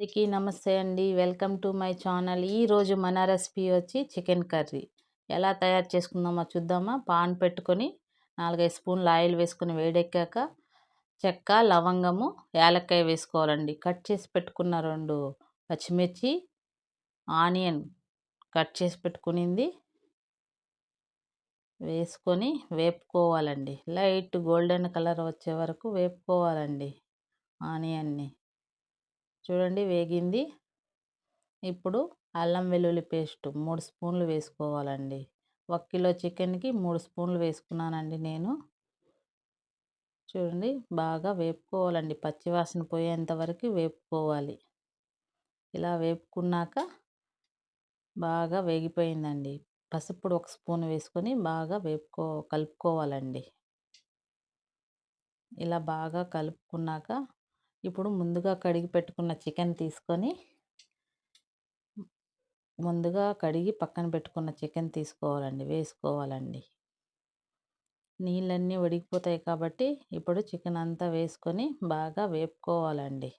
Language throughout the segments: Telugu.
అందరికీ నమస్తే అండి. Welcome to my channel. ఈరోజు మన రెసిపీ వచ్చి చికెన్ కర్రీ. ఎలా తయారు చేసుకుందామో చూద్దామా? పాన్ పెట్టుకొని నాలుగైదు స్పూన్లు ఆయిల్ వేసుకొని వేడెక్కాక చెక్క లవంగము యాలక్కాయ వేసుకోవాలండి. కట్ చేసి పెట్టుకున్న రెండు పచ్చిమిర్చి ఆనియన్ కట్ చేసి పెట్టుకునింది. వేసుకొని వేపుకోవాలండి. లైట్ గోల్డెన్ కలర్ వచ్చే వరకు వేపుకోవాలండి. ఆనియన్ని చూడండి వేగింది. ఇప్పుడు అల్లం వెల్లుల్లి పేస్ట్ మూడు స్పూన్లు వేసుకోవాలండి. ఒక కిలో చికెన్కి మూడు స్పూన్లు వేసుకున్నానండి నేను. చూడండి బాగా వేపుకోవాలండి. పచ్చివాసన పోయేంత వరకు వేపుకోవాలి. ఇలా వేపుకున్నాక బాగా వేగిపోయిందండి. పసుపుడు ఒక స్పూన్ వేసుకొని బాగా వేపుకో కలుపుకోవాలండి. ఇలా బాగా కలుపుకున్నాక ఇప్పుడు ముందుగా కడిగి పెట్టుకున్న చికెన్ తీసుకొని ముందుగా కడిగి పక్కన పెట్టుకున్న చికెన్ తీసుకోవాలండి వేసుకోవాలండి. నీళ్ళన్నీ ఉడికిపోతాయి కాబట్టి ఇప్పుడు చికెన్ అంతా వేసుకొని బాగా వేపుకోవాలండి.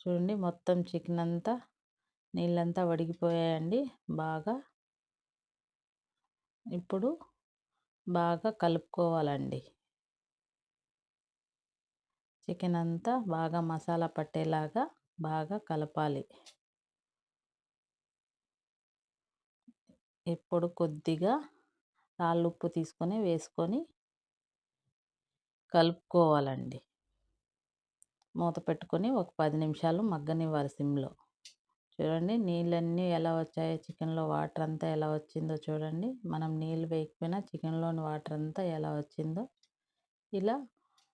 చూడండి మొత్తం చికెన్ అంతా నీళ్ళంతా వడిగిపోయాయండి బాగా. ఇప్పుడు బాగా కలుపుకోవాలండి. చికెన్ అంతా బాగా మసాలా పట్టేలాగా బాగా కలపాలి. ఇప్పుడు కొద్దిగా ఉప్పు తీసుకొని వేసుకొని కలుపుకోవాలండి. మూత పెట్టుకొని ఒక పది నిమిషాలు మగ్గనివ్వాలి సిమ్లో. చూడండి నీళ్ళన్నీ ఎలా వచ్చాయో చికెన్లో వాటర్ అంతా ఎలా వచ్చిందో చూడండి. మనం నీళ్ళు వేయకపోయినా చికెన్లోని వాటర్ అంతా ఎలా వచ్చిందో ఇలా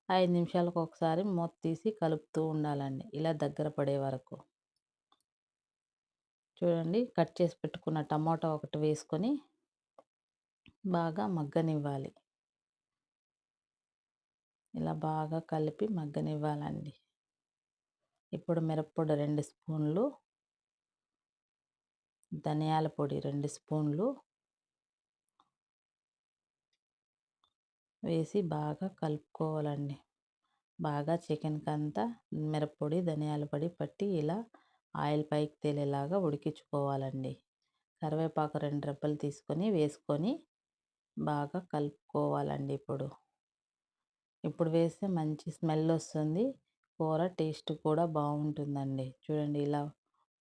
ఐదు నిమిషాలకు ఒకసారి మూత తీసి కలుపుతూ ఉండాలండి. ఇలా దగ్గర పడే వరకు. చూడండి కట్ చేసి పెట్టుకున్న టమాటా ఒకటి వేసుకొని బాగా మగ్గనివ్వాలి. ఇలా బాగా కలిపి మగ్గనివ్వాలండి. ఇప్పుడు మిరప్పొడి రెండు స్పూన్లు ధనియాల పొడి రెండు స్పూన్లు వేసి బాగా కలుపుకోవాలండి. బాగా చికెన్కి అంతా మిరప్పొడి ధనియాల పొడి పట్టి ఇలా ఆయిల్ పైకి తేలేలాగా ఉడికించుకోవాలండి. కరివేపాకు రెండు రెబ్బలు తీసుకొని వేసుకొని బాగా కలుపుకోవాలండి ఇప్పుడు. ఇప్పుడు వేస్తే మంచి స్మెల్ వస్తుంది. కూర టేస్ట్ కూడా బాగుంటుందండి. చూడండి ఇలా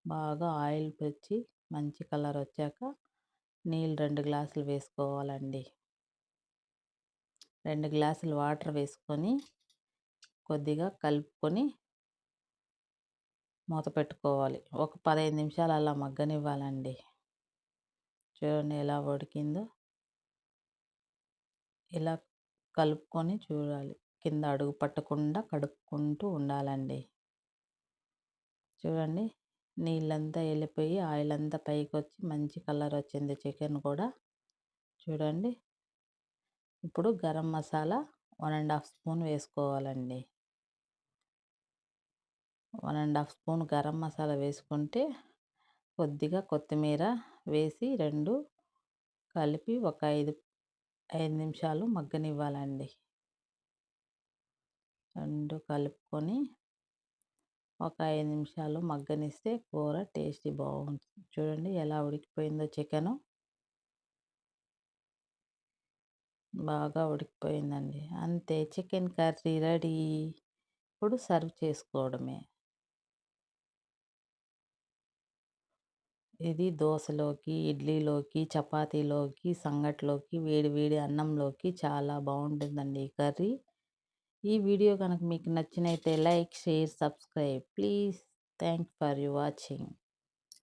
బాగా ఆయిల్ పెంచి మంచి కలర్ వచ్చాక నీళ్ళు రెండు గ్లాసులు వేసుకోవాలండి. రెండు గ్లాసులు వాటర్ వేసుకొని కొద్దిగా కలుపుకొని మూత పెట్టుకోవాలి. ఒక పదహైదు నిమిషాలు అలా మగ్గనివ్వాలండి. చూడండి ఎలా ఉడికిందో. ఇలా కలుపుకొని చూడాలి. కింద అడుగు పట్టకుండా కడుక్కుంటూ ఉండాలండి. చూడండి నీళ్ళంతా వెళ్ళిపోయి ఆయిల్ అంతా పైకి వచ్చి మంచి కలర్ వచ్చింది చికెన్ కూడా. చూడండి ఇప్పుడు garam masala one and half spoon వేసుకోవాలండి. One and half spoon garam masala వేసుకుంటే కొద్దిగా కొత్తిమీర వేసి రెండు కలిపి ఒక ఐదు ఐదు నిమిషాలు మగ్గనివ్వాలండి. రెండు కలుపుకొని ఒక ఐదు నిమిషాలు మగ్గనిస్తే కూర టేస్టీ బాగుంటుంది చూడండి ఎలా ఉడికిపోయిందో చికెను. బాగా ఉడికిపోయిందండి. అంతే చికెన్ కర్రీ రెడీ. ఇప్పుడు సర్వ్ చేసుకోవడమే. ఇది దోశలోకి ఇడ్లీలోకి చపాతీలోకి సంగట్లోకి వేడి వేడి అన్నంలోకి చాలా బాగుంటుందండి ఈ కర్రీ. ఈ వీడియో కనుక మీకు నచ్చినైతే like share subscribe. Please thank for you watching.